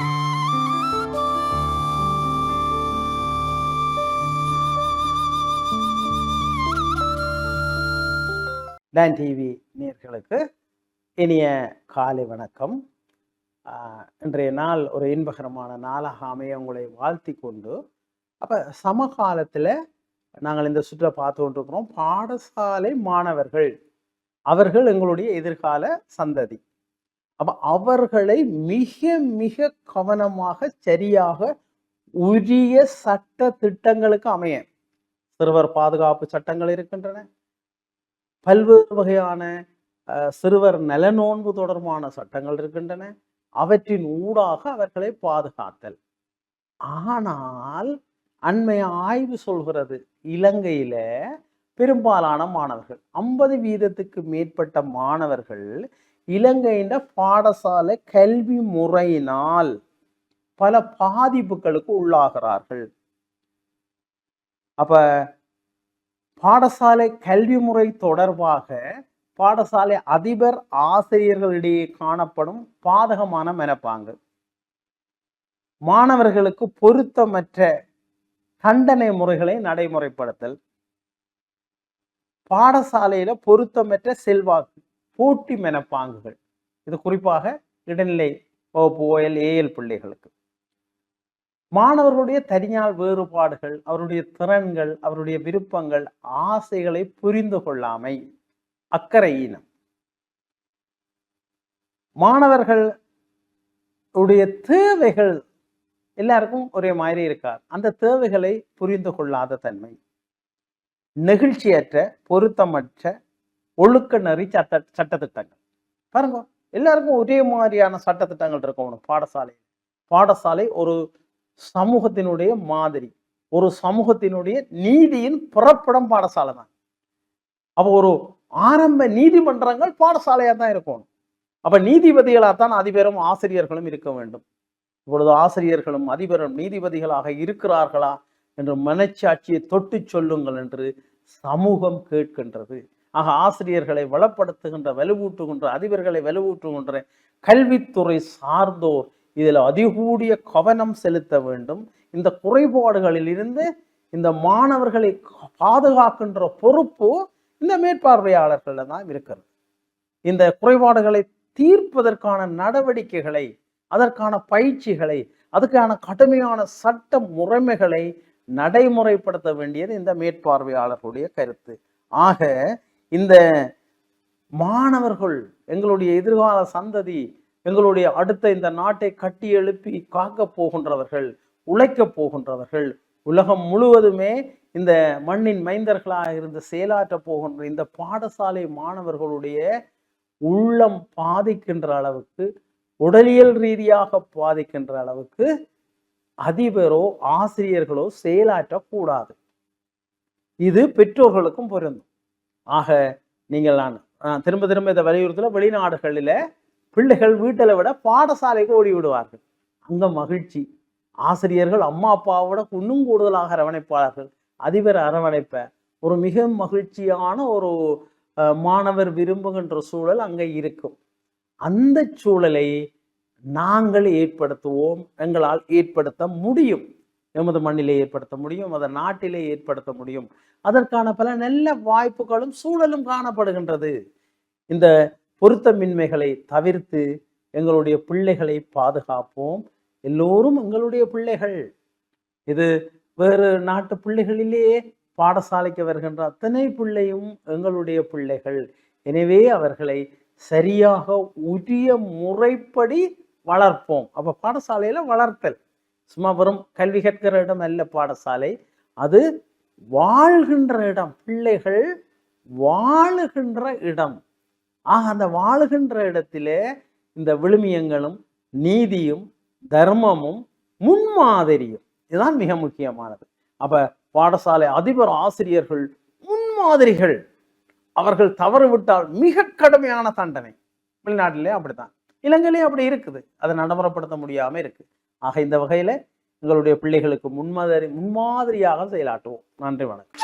Don TV நேர்களுக்கு இனிய காலை வணக்கம். இன்றைய நாள் ஒரு இன்பகரமான நாளாக அமைய உங்களை வாழ்த்தி கொண்டு அப்போ சமகாலத்தில் நாங்கள் இந்த சுற்றை பார்த்து கொண்டிருக்கிறோம். பாடசாலை மாணவர்கள் அவர்கள் எங்களுடைய எதிர்கால சந்ததி. அப்போ அவர்களை மிக மிக கவனமாக சரியாக உரிய சட்ட திட்டங்களுக்கு அமைய. சிறுவர் பாதுகாப்பு சட்டங்கள் இருக்கின்றன. பல்வேறு வகையான அஹ், சிறுவர் நலநோன்பு தொடர்பான சட்டங்கள் இருக்கின்றன. அவற்றின் ஊடாக அவர்களை பாதுகாத்தல். ஆனால் அண்மைய ஆய்வு சொல்கிறது இலங்கையில பெரும்பாலான மாணவர்கள் ஐம்பது வீதத்துக்கு மேற்பட்ட மாணவர்கள் இலங்கையின் பாடசாலை கல்வி முறையினால் பல பாதிப்புகளுக்கு உள்ளாகிறார்கள். அப்ப பாடசாலை கல்வி முறை தொடர்பாக பாடசாலை அதிபர் ஆசிரியர்களிடையே காணப்படும் பாதகமான மனப்பாங்கு. மாணவர்களுக்கு பொருத்தமற்ற தண்டனை முறைகளை நடைமுறைப்படுத்தல். பாடசாலையில பொருத்தமற்ற செல்வாக்கு. போட்டி மெனப்பாங்குகள். இது குறிப்பாக இடைநிலை வகுப்பு ஓஎல் ஏஎல் பிள்ளைகளுக்கு. மாணவர்களுடைய தனியார் வேறுபாடுகள் அவருடைய திறன்கள் அவருடைய விருப்பங்கள் ஆசைகளை புரிந்து கொள்ளாமை அக்கறையினம் மாணவர்கள் உடைய தேவைகள் எல்லாருக்கும் ஒரே மாதிரி இருக்கார். அந்த தேவைகளை புரிந்து கொள்ளாத தன்மை. நெகிழ்ச்சியற்ற பொருத்தமற்ற ஒழுக்க நெறி சட்ட சட்டத்திட்டங்கள். பாருங்க எல்லாருக்கும் ஒரே மாதிரியான சட்டத்திட்டங்கள் இருக்கணும் பாடசாலை. பாடசாலை ஒரு சமூகத்தினுடைய மாதிரி ஒரு சமூகத்தினுடைய நீதியின் புறப்படம் பாடசாலை தான். அப்போ ஒரு ஆரம்ப நீதிமன்றங்கள் பாடசாலையாக தான் இருக்கணும் அப்போ நீதிபதிகளாக தான் அதிபரும் ஆசிரியர்களும் இருக்க வேண்டும். இப்பொழுது ஆசிரியர்களும் அதிபரும் நீதிபதிகளாக இருக்கிறார்களா என்று மனச்சாட்சியை தொட்டு சொல்லுங்கள் என்று சமூகம் கேட்கின்றது. ஆக ஆசிரியர்களை வளப்படுத்துகின்ற வலுவூட்டுகின்ற அதிபர்களை வலுவூட்டுகின்ற கல்வித்துறை சார்ந்தோர் இதில் அதிகூடிய கவனம் செலுத்த வேண்டும். இந்த குறைபாடுகளில் இருந்து இந்த மாணவர்களை பாதுகாக்கின்ற பொறுப்பு இந்த மேற்பார்வையாளர்கள தான் இருக்கிறது. இந்த குறைபாடுகளை தீர்ப்பதற்கான நடவடிக்கைகளை அதற்கான பயிற்சிகளை அதுக்கான கடுமையான சட்ட முறைமைகளை நடைமுறைப்படுத்த வேண்டியது இந்த மேற்பார்வையாளர்களுடைய கருத்து. ஆக இந்த மாணவர்கள் எங்களுடைய எதிர்கால சந்ததி எங்களுடைய அடுத்த இந்த நாட்டை கட்டி எழுப்பி காக்க போகின்றவர்கள் உழைக்கப் போகின்றவர்கள் உலகம் முழுவதுமே இந்த மண்ணின் மைந்தர்களாக இருந்து செயலாற்ற போகின்ற இந்த பாடசாலை மாணவர்களுடைய உள்ளம் பாதிக்கின்ற அளவுக்கு உடலியல் ரீதியாக பாதிக்கின்ற அளவுக்கு அதிபரோ ஆசிரியர்களோ செயலாற்றக்கூடாது இது பெற்றோர்களுக்கும் பொருந்தும். ஆக நீங்கள் நான் திரும்ப திரும்ப இதை வலியுறுத்தல வெளிநாடுகளில் பிள்ளைகள் வீட்டில் விட பாடசாலைக்கு ஓடி விடுவார்கள் அங்கே மகிழ்ச்சி. ஆசிரியர்கள் அம்மா அப்பாவோட இன்னும் கூடுதலாக அரவணைப்பாளர்கள். அதிபர் அரவணைப்ப. ஒரு மிக மகிழ்ச்சியான ஒரு மாணவர் விரும்புகின்ற சூழல் அங்கே இருக்கும். அந்த சூழலை நாங்கள் ஏற்படுத்துவோம். எங்களால் ஏற்படுத்த முடியும். எமது மண்ணிலே ஏற்படுத்த முடியும் அதை நாட்டிலே ஏற்படுத்த முடியும். அதற்கான பல நல்ல வாய்ப்புகளும் சூழலும் காணப்படுகின்றது. இந்த பொருத்தமின்மைகளை தவிர்த்து எங்களுடைய பிள்ளைகளை பாதுகாப்போம். எல்லோரும் எங்களுடைய பிள்ளைகள். இது வேறு நாட்டு பிள்ளைகளிலேயே பாடசாலைக்கு வருகின்ற அத்தனை பிள்ளையும் எங்களுடைய பிள்ளைகள். எனவே அவர்களை சரியாக உரிய முறைப்படி வளர்ப்போம். அப்போ பாடசாலையில் வளர்த்தல். சும்மா வெறும் கல்வி கற்கிற இடம் அல்ல பாடசாலை. அது வாழ்கின்ற இடம். பிள்ளைகள் வாழுகின்ற இடம். ஆக அந்த வாழுகின்ற இடத்திலே இந்த விழுமியங்களும் நீதியும் தர்மமும் முன்மாதிரியும். இதுதான் மிக முக்கியமானது. அப்ப பாடசாலை அதிபர் ஆசிரியர்கள் முன்மாதிரிகள். அவர்கள் தவறு விட்டால் மிக கடுமையான தண்டனை. வெளிநாட்டிலே அப்படித்தான். இலங்கையிலே அப்படி இருக்குது. அதை நடைமுறைப்படுத்த முடியாம இருக்கு. ஆக இந்த வகையில எங்களுடைய பிள்ளைகளுக்கு முன்மாதிரி முன்மாதிரியாக செயலாற்றுவோம். நன்றி வணக்கம்.